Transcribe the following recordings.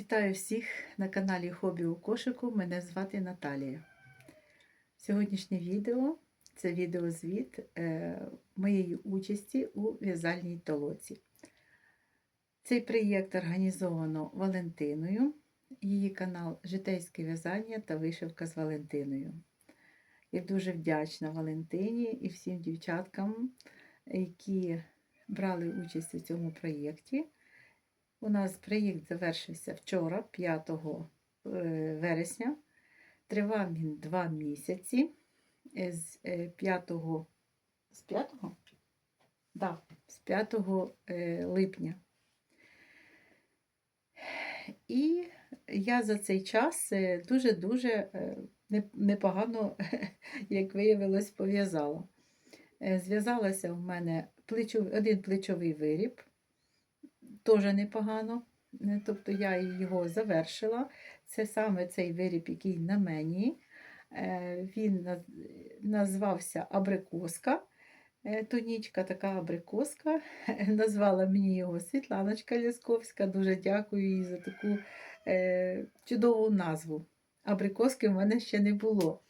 Вітаю всіх на каналі Хобі у кошику. Мене звати Наталія. Сьогоднішнє відео це відеозвіт е, моєї участі у в'язальній толоці. Цей проєкт організовано Валентиною, її канал Житейське в'язання та вишивка з Валентиною. Я дуже вдячна Валентині і всім дівчаткам, які брали участь у цьому проєкті. У нас проєкт завершився вчора, 5 е, вересня. Тривав він два місяці. Е, З 5, з 5? Да, з 5 е, липня. І я за цей час е, дуже-дуже е, непогано, як виявилось, пов'язала. Е, Зв'язалася в мене плечов- один плечовий виріб, теж непогано. Е, Тобто я його завершила. Це саме цей виріб, який на мені. Е, Він назвався Абрикоска. Е, Тонічка така абрикоска. Назвала мені його Світланочка Лясковська. Дуже дякую їй за таку чудову назву. Абрикоски в мене ще не було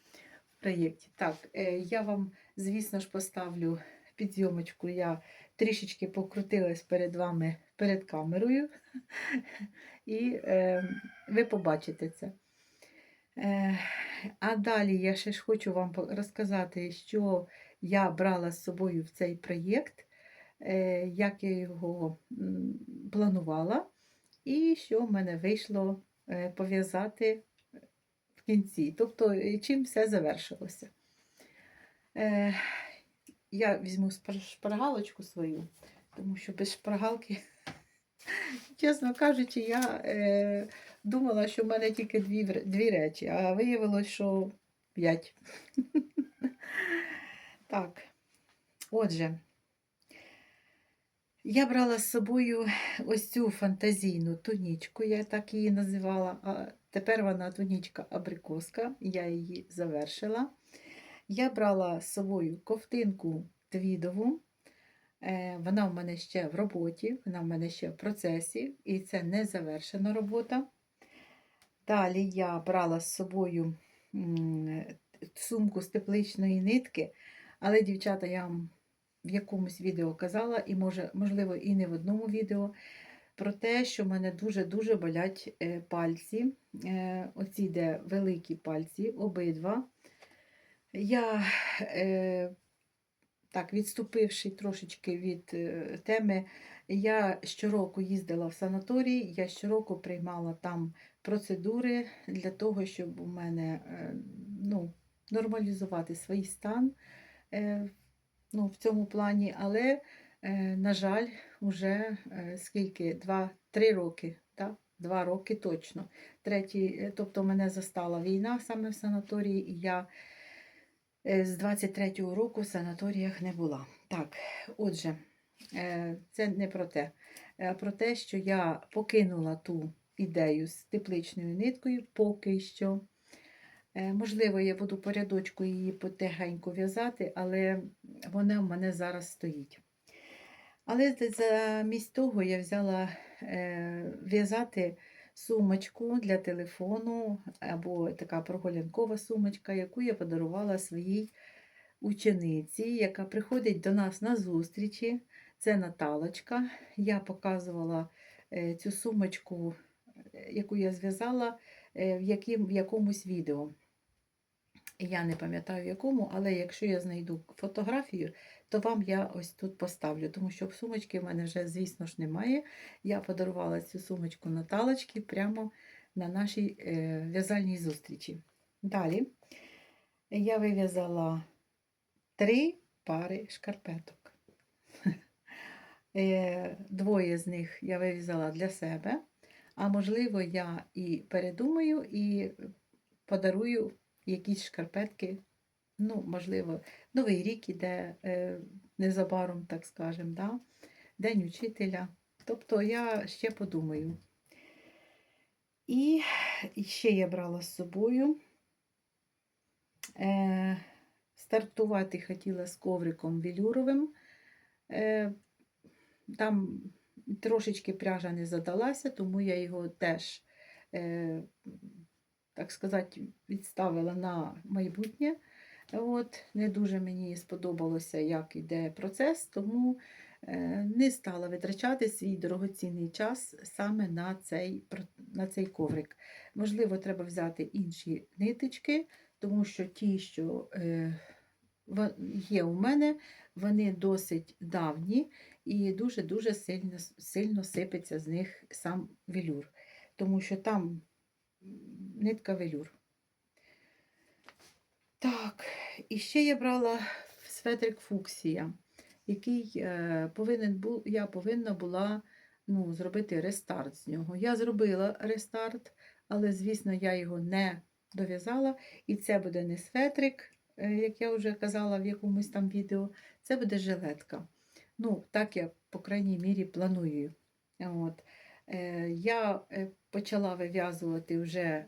в проєкті. Так, я вам, звісно ж, поставлю під зйомочку. Я трішечки покрутилась перед вами перед камерою, і е, ви побачите це. Е, а далі я ще ж хочу вам розказати, що я брала з собою в цей проєкт, е, як я його планувала, і що в мене вийшло е, пов'язати в кінці. Тобто, е, чим все завершилося. Е, я візьму шпаргалочку свою, тому що без шпаргалки, чесно кажучи, я е, думала, що в мене тільки дві, дві речі, а виявилось, що п'ять. Так, отже, я брала з собою ось цю фантазійну тунічку, я так її називала, а тепер вона тунічка абрикоска, я її завершила. Я брала з собою ковтинку твідову. Е, Вона в мене ще в роботі, вона в мене ще в процесі, і це не завершена робота. Далі я брала з собою сумку з тепличної нитки, але, дівчата, я вам в якомусь відео казала, і може, можливо, і не в одному відео, про те, що в мене дуже-дуже болять е, пальці. Е, Оці, де великі пальці, обидва. Я, так, відступивши трошечки від е, теми, я щороку їздила в санаторій, я щороку приймала там процедури для того, щоб у мене е, ну, нормалізувати свій стан е, ну, в цьому плані, але, на жаль, вже скільки? Два-три роки. Так? Два роки точно. Третій, тобто мене застала війна саме в санаторії, і я з 23-го року в санаторіях не була. Так, отже, е, це не про те. Е, Про те, що я покинула ту ідею з тепличною ниткою поки що. Е, Можливо, я буду по рядочку її потихеньку в'язати, але вона в мене зараз стоїть. Але замість того я взяла е, в'язати сумочку для телефону або така прогулянкова сумочка, яку я подарувала своїй учениці, яка приходить до нас на зустрічі. Це Наталочка. Я показувала е, цю сумочку, е, яку я зв'язала е, в, якомусь відео. Я не пам'ятаю в якому, але якщо я знайду фотографію, то вам я ось тут поставлю, тому що сумочки в мене вже, звісно ж, немає. Я подарувала цю сумочку Наталочці прямо на нашій е, в'язальній зустрічі. Далі я вив'язала три пари шкарпеток. Е, Двоє з них я вив'язала для себе, а можливо, я і передумаю, і подарую якісь шкарпетки. Ну, можливо, Новий рік іде е, незабаром, так скажемо, да? День учителя. Тобто я ще подумаю. І, ще я брала з собою. Е, стартувати хотіла з ковриком велюровим. Е, там трошечки пряжа не задалася, тому я його теж так сказати, відставила на майбутнє. От, не дуже мені сподобалося, як іде процес, тому е, не стала витрачати свій дорогоцінний час саме на цей, на цей коврик. Можливо, треба взяти інші ниточки, тому що ті, що е, є у мене, вони досить давні і дуже-дуже сильно, сильно сипеться з них сам велюр, тому що там нитка велюр. Так, і ще я брала светрик фуксія, який е, повинен був, я повинна була ну, зробити рестарт з нього. Я зробила рестарт, але, звісно, я його не дов'язала. І це буде не светрик, е, як я вже казала в якомусь там відео, це буде жилетка. Ну, так я, по крайній мірі, планую. От. Е, я почала вив'язувати вже,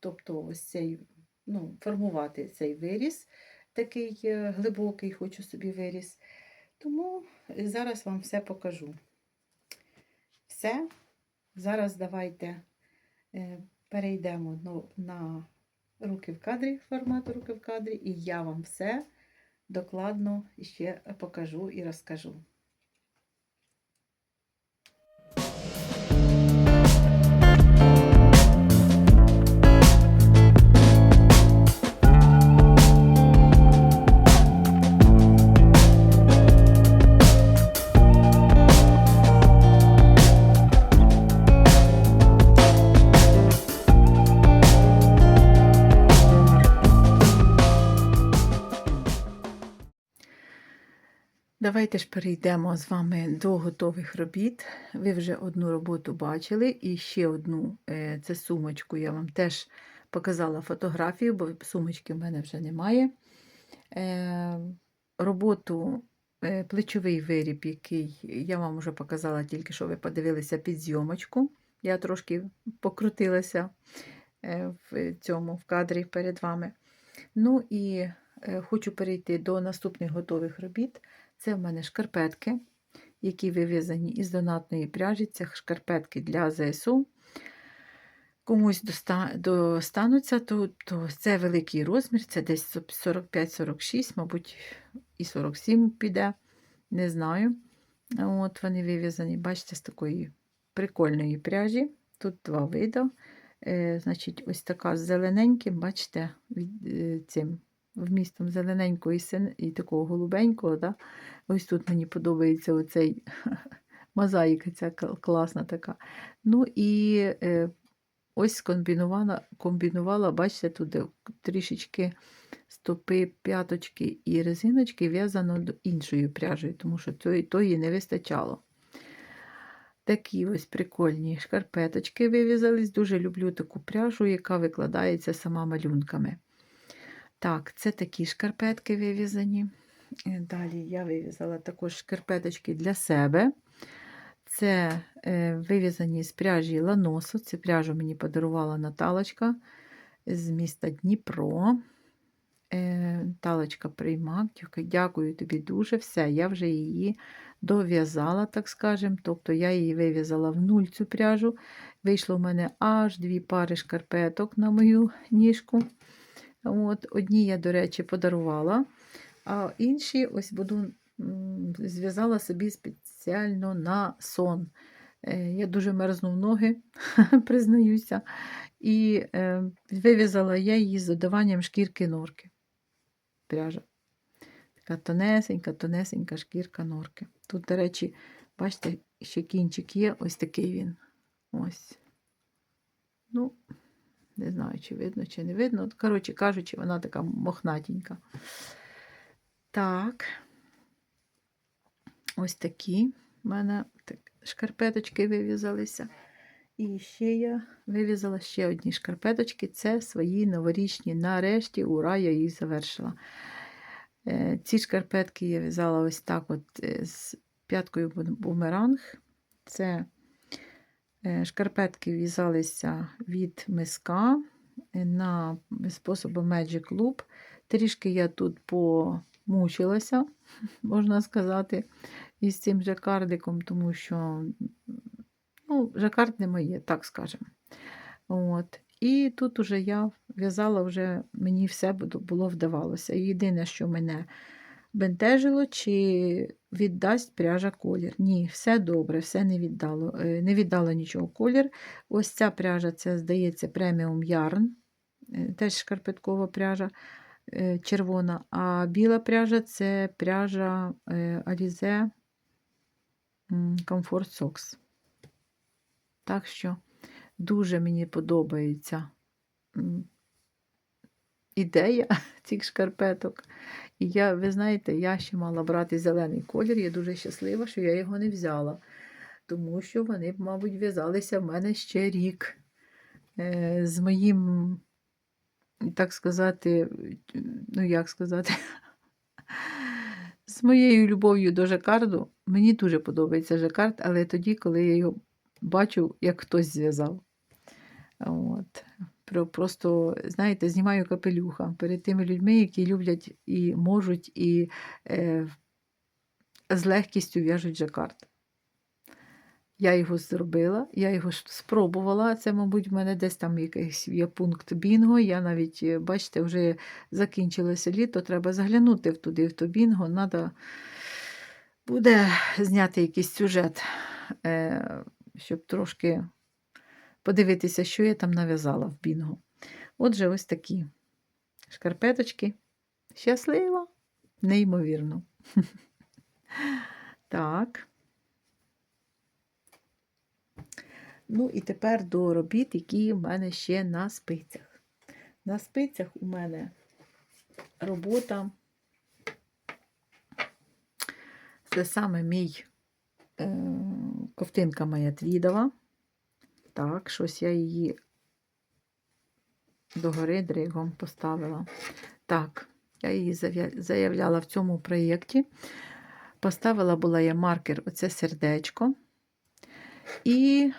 тобто ось цей ну, формувати цей виріс, такий е, глибокий, хочу собі виріс. Тому зараз вам все покажу. Все. Зараз давайте е, перейдемо на руки в кадрі, формат руки в кадрі, і я вам все докладно ще покажу і розкажу. Давайте ж перейдемо з вами до готових робіт. Ви вже одну роботу бачили, і ще одну е, це сумочку. Я вам теж показала фотографію, бо сумочки в мене вже немає. Е, Роботу е, плечовий виріб, який я вам вже показала, тільки що ви подивилися під зйомочку. Я трошки покрутилася в цьому в кадрі перед вами. Ну і хочу перейти до наступних готових робіт. Це в мене шкарпетки, які вив'язані із донатної пряжі. Це шкарпетки для ЗСУ. Комусь достануться, то, то це великий розмір, це десь 45-46, мабуть, і 47 піде, не знаю. От Вони вив'язані, бачите, з такої прикольної пряжі. Тут два види. Е, значить, ось така з зелененьким, бачите, від, е, цим вмістом зелененького і, син, і такого голубенького. Да? Ось тут мені подобається оцей мозаїка, ця класна така. Ну і е, ось комбінувала, комбінувала, бачите, тут трішечки стопи, п'яточки і резиночки в'язано до- іншою пряжею, тому що тої, тої не вистачало. Такі ось прикольні шкарпеточки вив'язались. Дуже люблю таку пряжу, яка викладається сама малюнками. Так, це такі шкарпетки вив'язані. Е, Далі я вив'язала також шкарпеточки для себе. Це е, вив'язані з пряжі ланосу. Цю пряжу мені подарувала Наталочка з міста Дніпро. Е, Талочка приймак. Дякую- тобі дуже. Все, я вже її дов'язала, так скажем. Тобто я її вив'язала в нуль цю пряжу. Вийшло в мене аж дві пари шкарпеток на мою ніжку. От, одні я, до речі, подарувала, а інші ось буду зв'язала собі спеціально на сон. Е, Я дуже мерзну в ноги, признаюся. І е, вив'язала я її з додаванням шкірки норки. Пряжа. Така тонесенька, тонесенька шкірка норки. Тут, до речі, бачите, ще кінчик є, ось такий він. Ось. Ну, не знаю, чи видно, чи не видно. Коротше кажучи, вона така мохнатенька. Так. Ось такі в мене так, шкарпеточки вив'язалися. І ще я вив'язала ще одні шкарпеточки. Це свої новорічні. Нарешті, ура, я їх завершила. Е, Ці шкарпетки я в'язала ось так: от е, з п'яткою бумеранг. Це е, шкарпетки в'язалися від миска на способом Magic Loop. Трішки я тут помучилася, можна сказати, із цим жакардиком, тому що ну, жакард не моє, так скажемо. От. І тут уже я в'язала, вже мені все було вдавалося. Єдине, що мене бентежило, чи віддасть пряжа колір. Ні, все добре, все не віддало. е, Не віддало нічого колір. Ось ця пряжа, це, здається, преміум ярн, е, теж шкарпеткова пряжа червона, а біла пряжа це пряжа е, Alize Comfort Socks. Так що дуже мені подобається ідея цих шкарпеток. І я, ви знаєте, я ще мала брати зелений колір. Я дуже щаслива, що я його не взяла. Тому що вони мабуть, в'язалися в мене ще рік. Е, з моїм, так сказати, ну як сказати, з моєю любов'ю до жакарду. Мені дуже подобається жакард, але тоді, коли я його бачу, як хтось зв'язав. От. Просто, знаєте, знімаю капелюха перед тими людьми, які люблять і можуть, і е, з легкістю в'яжуть жакард. Я його зробила, я його спробувала. Це, мабуть, в мене десь там якийсь є пункт бінго. Я навіть, е, бачите, вже закінчилося літо, треба заглянути туди, в то бінго. Надо буде зняти якийсь сюжет, е, щоб трошки подивитися, що я там нав'язала в бінго. Отже, ось такі шкарпеточки. Щаслива, неймовірно. Так. Ну і тепер до робіт, які в мене ще на спицях. На спицях у мене робота. Це саме мій е, ковтинка моя твідова. Так, щось я її догори дригом поставила. Так, я її заявляла в цьому проєкті. Поставила була я маркер, оце сердечко. І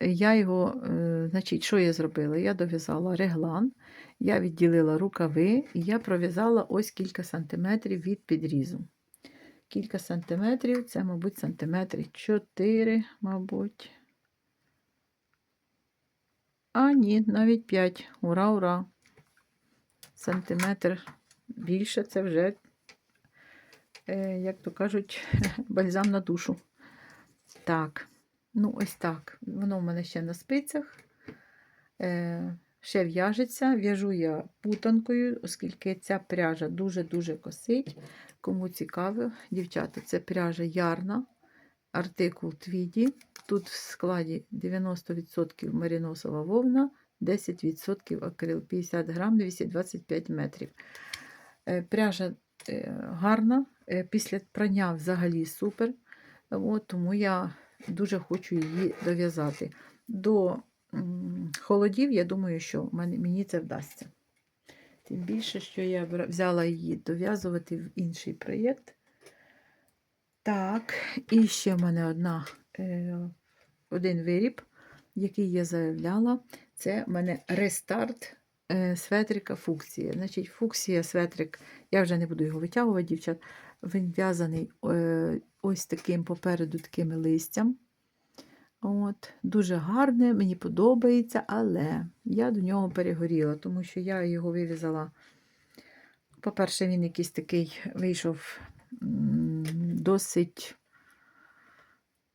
я його, е, значить, що я зробила? Я дов'язала реглан, я відділила рукави, і я пров'язала ось кілька сантиметрів від підрізу. Кілька сантиметрів, це, мабуть, сантиметри 4, мабуть. А, ні, навіть 5. Ура, ура. Сантиметр більше це вже, е, як то кажуть, бальзам на душу. Так, ну ось так. Воно в мене ще на спицях. Е, ще в'яжеться. В'яжу я путанкою, оскільки ця пряжа дуже-дуже косить. Кому цікаво, дівчата, це пряжа ярна, артикул Твіді. Тут в складі 90% мериносова вовна, 10% акрил, 50 грам, 225 метрів. Е, Пряжа е, гарна, е, після прання взагалі супер. От, тому я дуже хочу її дов'язати. До холодів, я думаю, що мені це вдасться. Тим більше, що я взяла її дов'язувати в інший проєкт. Так, і ще в мене одна, е, один виріб, який я заявляла. Це в мене рестарт е, светрика фукція. Значить, фукція светрик, я вже не буду його витягувати, дівчат. Він в'язаний е, ось таким попереду такими листям. От, Дуже гарне, мені подобається, але я до нього перегоріла, тому що я його вив'язала. По-перше, він якийсь такий вийшов досить,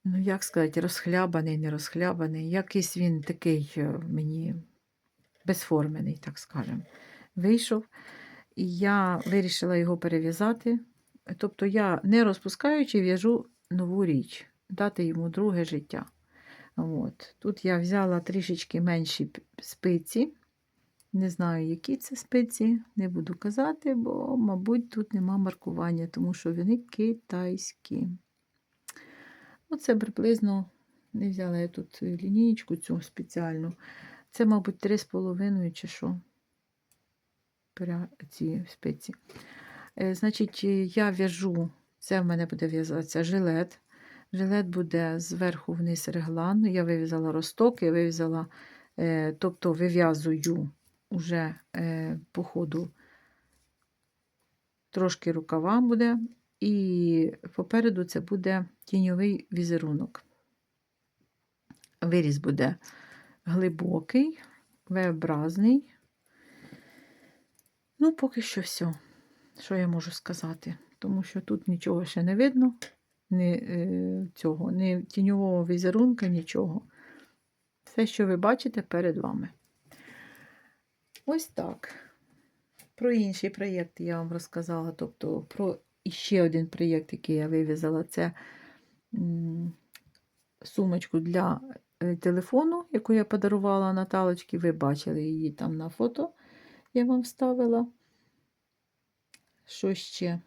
ну, як сказати, розхлябаний, не розхлябаний. Якийсь він такий е, мені безформений, так скажемо. Вийшов. І я вирішила його перев'язати. Тобто я, не розпускаючи, в'яжу нову річ, дати йому друге життя. От. Тут я взяла трішечки менші спиці. Не знаю, які це спиці, не буду казати, бо, мабуть, тут нема маркування, тому що вони китайські. Оце приблизно, не взяла я тут лінієчку цю спеціальну. Це, мабуть, 3,5 чи що. Ці спиці. Е, Значить, е, я в'яжу, це в мене буде в'язатися жилет. Жилет буде зверху вниз реглан. Я вив'язала росток, я вив'язала, е, тобто вив'язую уже по ходу трошки рукава буде, і попереду це буде тіньовий візерунок. Виріз буде глибокий, V-образний. Ну, поки що все, що я можу сказати. Тому що тут нічого ще не видно, ні е, цього, ні тіньового візерунка, нічого. Все, що ви бачите, перед вами. Ось так. Про інший проєкт я вам розказала. Тобто про іще один проєкт, який я вивізала, це сумочку для е, телефону, яку я подарувала Наталочці. Ви бачили її там на фото, я вам вставила. Що ще?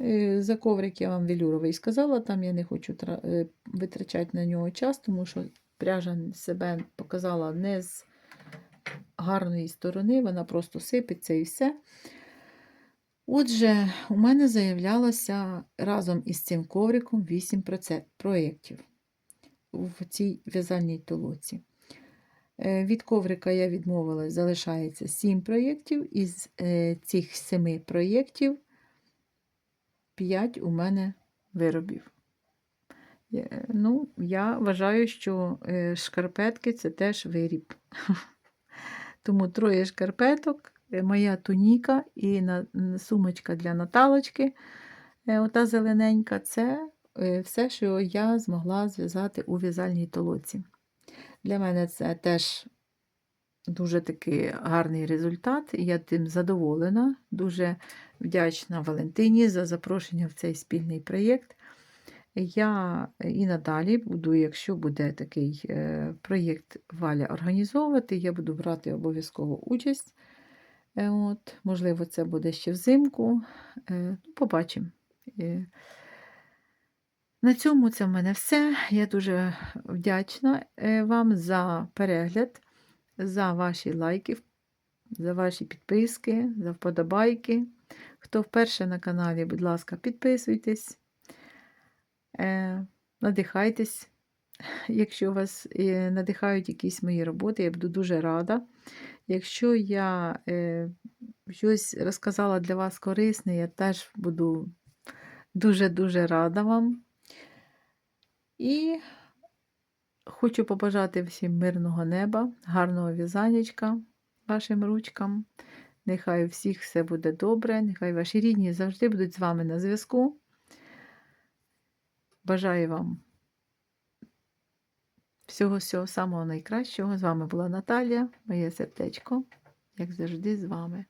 Е, За коврик я вам велюровий сказала, там я не хочу е, витрачати на нього час, тому що пряжа себе показала не з гарної сторони, вона просто сипеться і все. Отже, у мене заявлялося разом із цим ковриком 8 проце- проєктів в цій в'язальній толоці. Е, Від коврика я відмовилась, залишається 7 проєктів. Із е, цих 7 проєктів 5 у мене виробів. Е, Ну, я вважаю, що шкарпетки це теж виріб. Тому троє шкарпеток, моя туніка і сумочка для Наталочки, ота зелененька, це все, що я змогла зв'язати у в'язальній толоці. Для мене це теж дуже такий гарний результат, і я тим задоволена. Дуже вдячна Валентині за запрошення в цей спільний проєкт. Я і надалі буду, якщо буде такий е, проєкт Валя організовувати, я буду брати обов'язково участь. Е, От, можливо, це буде ще взимку. Е, ну, Побачимо. На цьому це в мене все. Я дуже вдячна е, вам за перегляд, за ваші лайки, за ваші підписки, за вподобайки. Хто вперше на каналі, будь ласка, підписуйтесь. Е, надихайтесь, якщо вас е, надихають якісь мої роботи, я буду дуже рада. Якщо я щось розказала для вас корисне, я теж буду дуже-дуже рада вам. І хочу побажати всім мирного неба, гарного в'язанечка вашим ручкам. Нехай у всіх все буде добре, нехай ваші рідні завжди будуть з вами на зв'язку. Бажаю вам всього-всього самого найкращого. З вами була Наталія, моє сердечко, як завжди, з вами.